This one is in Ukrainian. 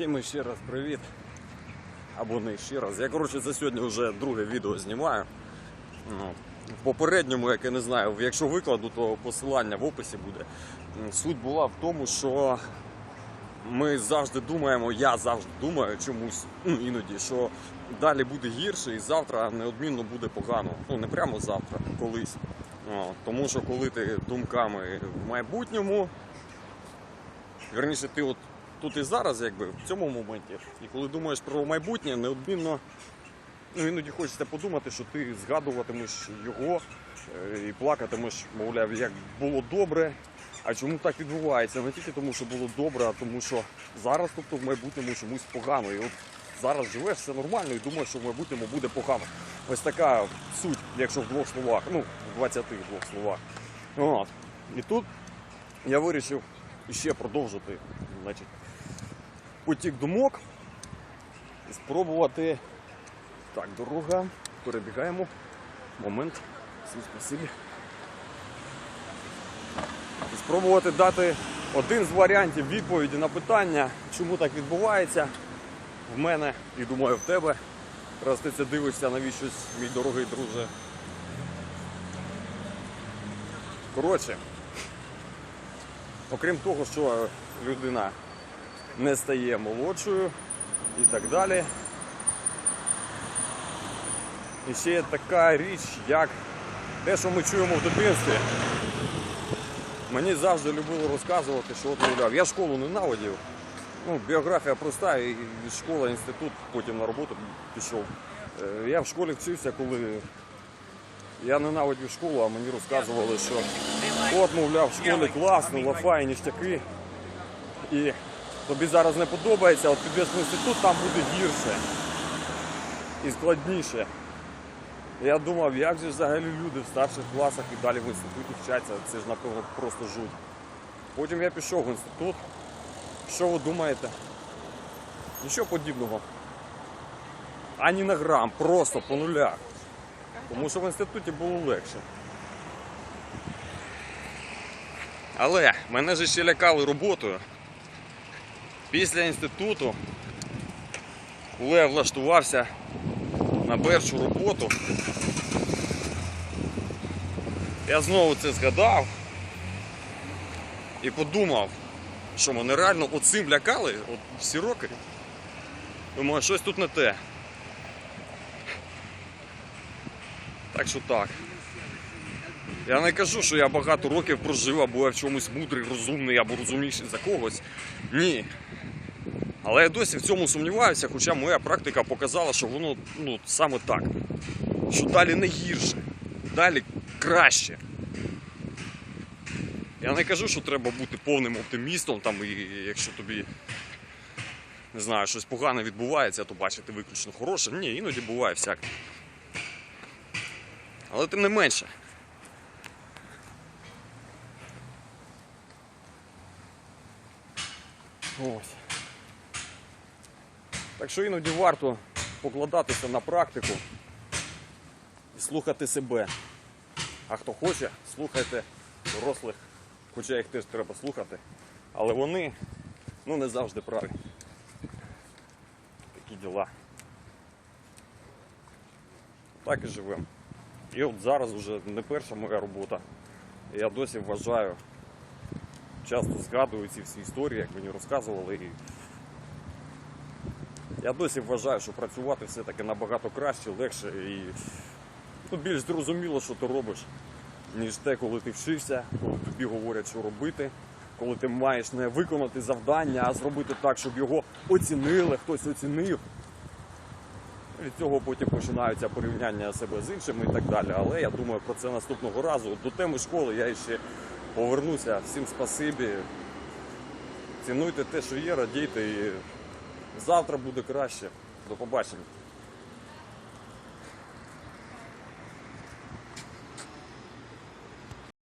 Всім ще раз привіт. Або не ще раз. Я коротше за сьогодні вже друге відео знімаю. Ну, в попередньому, як я не знаю, якщо викладу, то посилання в описі буде. Суть була в тому, що ми завжди думаємо, я завжди думаю чомусь, ну іноді, що далі буде гірше і завтра неодмінно буде погано. Ну не прямо завтра, колись. Тому що коли ти думками в майбутньому, Верніше, ти от тут і зараз, якби в цьому моменті. І коли думаєш про майбутнє, неодмінно ну, іноді хочеться подумати, що ти згадуватимеш його е, і плакатимеш, мовляв, як було добре. А чому так відбувається? Не тільки тому, що було добре, а тому, що зараз, тобто в майбутньому чомусь погано. І от зараз живеш, все нормально, і думаєш, що в майбутньому буде погано. Ось така суть, якщо в двох словах, ну, в 22 словах. От. І тут я вирішив ще продовжити значить, потік думок і спробувати. Так, дорога, перебігаємо. Момент. Всім спасибі. І спробувати дати один з варіантів відповіді на питання, чому так відбувається в мене і думаю в тебе. Раз ти це дивишся навіщось, мій дорогий друже. Коротше, окрім того, що людина не стає молодшою і так далі. І ще є така річ, як те, що ми чуємо в дитинстві. Мені завжди любили розказувати, що от мовляв, я школу ненавидів. Ну, біографія проста, і школа, інститут, потім на роботу пішов. Е, Я в школі вчився, коли я ненавидів школу, а мені розказували, що от, мовляв, в школі класно, лафа і ніштяки. І тобі зараз не подобається, от підеш в інститут, там буде гірше і складніше. Я думав, як же взагалі люди в старших класах і далі в інституті вчаться, це ж напевно просто жуть. Потім я пішов в інститут. Що ви думаєте? Нічого подібного. Ані на грам, просто по нулях. Тому що в інституті було легше. Але мене ж ще лякали роботою. Після інституту, коли я влаштувався на першу роботу, я знову це згадав і подумав, що мене реально оцим лякали от всі роки. Думаю, щось тут не те. Так що так. Я не кажу, що я багато років прожив, або я в чомусь мудрий, розумний, або розумніший за когось. Ні. Але я досі в цьому сумніваюся, хоча моя практика показала, що воно ну, саме так. Що далі не гірше, далі краще. Я не кажу, що треба бути повним оптимістом, там, і якщо тобі не знаю, щось погане відбувається, то бачити виключно хороше. Ні, іноді буває всяке. Але тим не менше. Ось. Так що іноді варто покладатися на практику і слухати себе. А хто хоче, слухайте дорослих, хоча їх теж треба слухати. Але вони ну, не завжди праві. Такі діла. Так і живемо. І от зараз вже не перша моя робота. Я досі вважаю, часто згадую ці всі історії, як мені розказували. І я досі вважаю, що працювати все-таки набагато краще, легше і ну, більш зрозуміло, що ти робиш, ніж те, коли ти вчишся, коли тобі говорять, що робити, коли ти маєш не виконати завдання, а зробити так, щоб його оцінили, хтось оцінив. Від цього потім починаються порівняння себе з іншими і так далі. Але я думаю про це наступного разу. До теми школи я ще повернуся. Всім спасибі. Цінуйте те, що є, радійте і завтра буде краще. До побачення.